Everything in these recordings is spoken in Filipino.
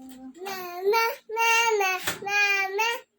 妈妈妈妈妈妈。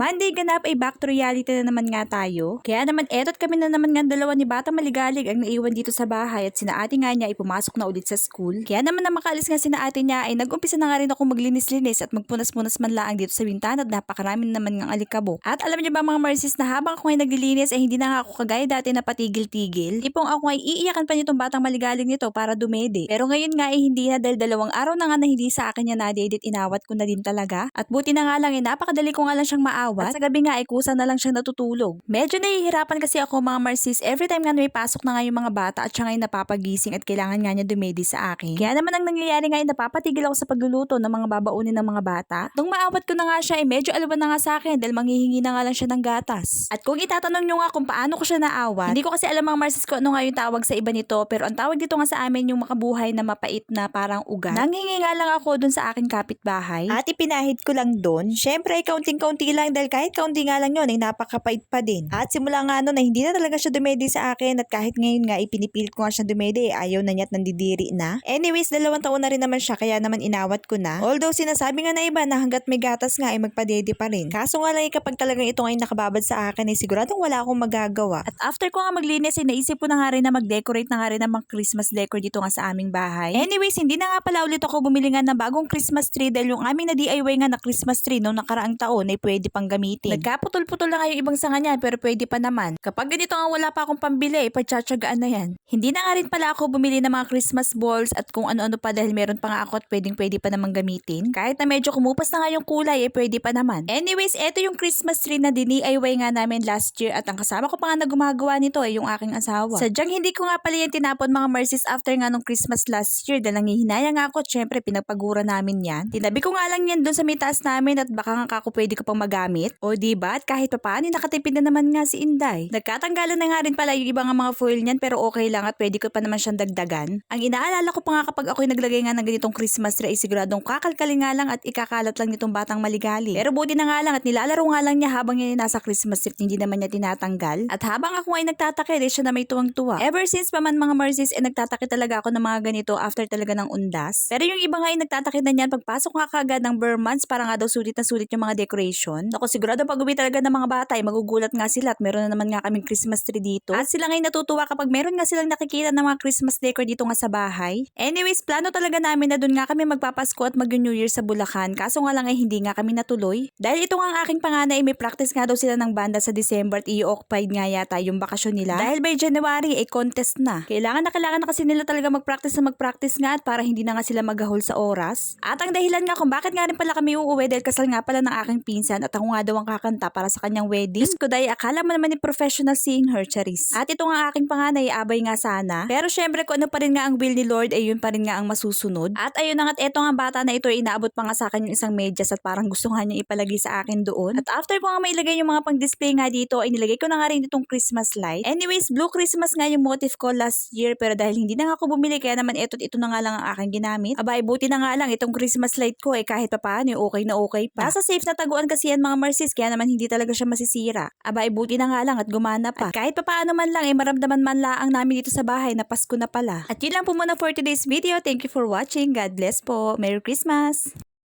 Monday ganap ay back to reality na naman nga tayo. Kaya naman etot kami na naman nga dalawa ni Bata Maligalig ang naiwan dito sa bahay at sina ate nga niya ay pumasok na ulit sa school. Kaya naman na makaalis nga sina ate niya ay nag-umpisa na nga rin ako maglinis-linis at magpunas-punas man laang dito sa bintana at napakarami na naman ng alikabo. At alam niyo ba mga Marcis na habang ako ay naglilinis ay hindi na nga ako kagaya dati na patigil-tigil. Ipong ako ay iiyakan pa nitong batang maligalig nito para dumede. Pero ngayon nga ay hindi na dahil dalawang araw na nga na hindi sa akin niya nadedit inawat ko na din talaga. At buti na nga lang eh napakadali ko nga lang siyang maawat. At sa gabi nga ay kusa na lang siya natutulog. Medyo nahihirapan kasi ako mga Marcis every time nga na may pasok na nga yung mga bata at siya nga ay napapagising at kailangan nga niya dumedi sa akin. Kaya naman ang nangyayari nga ay napapatigil ako sa pagluluto ng mga babaunin ng mga bata. Nung maawat ko na nga siya ay medyo alawan na nga sa akin dahil manghihingi na nga lang siya ng gatas. At kung itatanong nyo nga kung paano ko siya naawat, hindi ko kasi alam mga Marcis ko ano nga yung tawag sa iba nito pero ang tawag dito nga sa amin yung makabuhay na mapait na parang ugat. Nanghingi nga lang ako dun sa akin kapitbahay. At ipinahid ko lang dun. Syempre ay kaunting-kaunti lang dahil kahit kaunti nga lang yun ay napakapait pa din. At simula nga nun ay hindi na talaga siya dumedi sa akin at kahit ngayon nga ipinipilit ko nga siya dumedi ayaw na niya at nandidiri na. Anyways, dalawang taon na rin naman siya kaya naman inawat ko na. Although sinasabi nga na iba na hanggat may gatas nga ay magpadede pa rin. Kaso nga lang eh, kapag talagang ito ay nakababad sa akin ay siguradong wala akong magagawa. At after ko nga maglinis ay naisip ko na nga rin na mag-decorate na nga rin ng mga Christmas decor dito nga sa aming bahay. Anyways, hindi na nga pala ulit ako bumili nga ng bagong Christmas tree dahil yung aming na DIY nga na Christmas tree noong nakaraang taon ay pwede pang gamitin. Nagkaputol-putol na nga yung ibang sanga niyan pero pwede pa naman. Kapag ganito nga wala pa akong pambili, ipagtsatsagaan na yan. Hindi na nga rin pala ako bumili ng mga Christmas balls at kung ano-ano pa dahil meron pa nga ako at pwedeng pwede pa naman gamitin. Kahit na medyo kumupas na nga yung kulay, eh pwede pa naman. Anyways, eto yung Christmas tree na DIY nga namin last year at ang kasama ko pa nga na gumagawa nito ay yung aking asawa. Sadyang hindi ko nga pala yan tinapon mga Marcies after nga nung Christmas last year dahil nangihinaya nga ako syempre pinagpagura namin yan. Tinabi ko nga lang yan dun sa may taas namin at baka nga kako pwede ko pang magamit. O diba? At kahit pa paano, nakatipid na naman nga si Inday. Nagkatanggalan na nga rin pala yung ibang mga foil niyan pero okay lang at pwede ko pa naman siyang dagdagan. Ang inaalala ko pa nga kapag ako'y naglagay nga ng ganitong Christmas tree ay siguradong kakalkalin nga lang at ikakalat lang nitong batang maligali. Pero buti na nga lang at nilalaro nga lang niya habang niya nasa Christmas tree hindi naman niya tinatanggal. At habang ako ay nagtatakil, eh, siya na may tuwang-tuwa. Ever since pa man mga Marcies, eh nagtatakil talaga ako ng mga ganito after talaga ng undas. Pero yung iba nga ay nagtatakil na niyan pagpasok nga kagad ng bare months para nga daw sulit na sulit yung mga decoration. Ako sigurado pag uwi talaga ng mga bata ay magugulat nga sila at meron na naman nga kaming Christmas tree dito. At sila ngay natutuwa kapag meron nga silang nakikita ng mga Christmas decor dito nga sa bahay. Anyways, plano talaga namin na doon nga kami magpapasko at mag-New Year sa Bulacan. Kaso nga lang ay hindi nga kami natuloy. Dahil ito nga ang aking panganay, may practice nga daw sila ng banda sa December at i-occupied nga yata yung bakasyon nila. Dahil by January ay contest na. Kailangan na kailangan na kasi nila talaga mag-practice na mag-practice nga at para hindi na nga sila maghahol sa oras. At ang dahilan nga kung bakit nga rin pala kami uuwi dahil kasal nga pala ng aking pinsan at ako nga daw ang kakanta para sa kanyang wedding. Diyos ko dahil akala mo naman ni professional singer, Charis. At ito nga aking panganay, abay nga sana. Pero syempre kung ano pa rin nga ang will ni Lord ay yun pa rin nga ang masusunod. At ayun na nga at eto nga bata na ito inaabot pa nga sa akin yung isang medyas at parang gusto nga niya ipalagay sa akin doon. At after ko nga mailagay yung mga pang-display nga dito ay nilagay ko na nga rin itong Christmas light. Anyways, blue Christmas nga yung motif ko last year pero dahil hindi na nga ako bumili kaya naman eto ito na nga lang ang aking ginamit. Abay, buti na nga lang itong Christmas light ko eh kahit pa paano okay na okay pa. Nasa safe na taguan kasi yan mga Marcis kaya naman hindi talaga siya masisira. Abay, buti na nga lang at gumana pa. At kahit pa paano man lang eh maramdaman man laang namin dito sa bahay na Pasko na pala. At yun lang po muna for today's video. Thank you for watching. God bless po. Merry Christmas!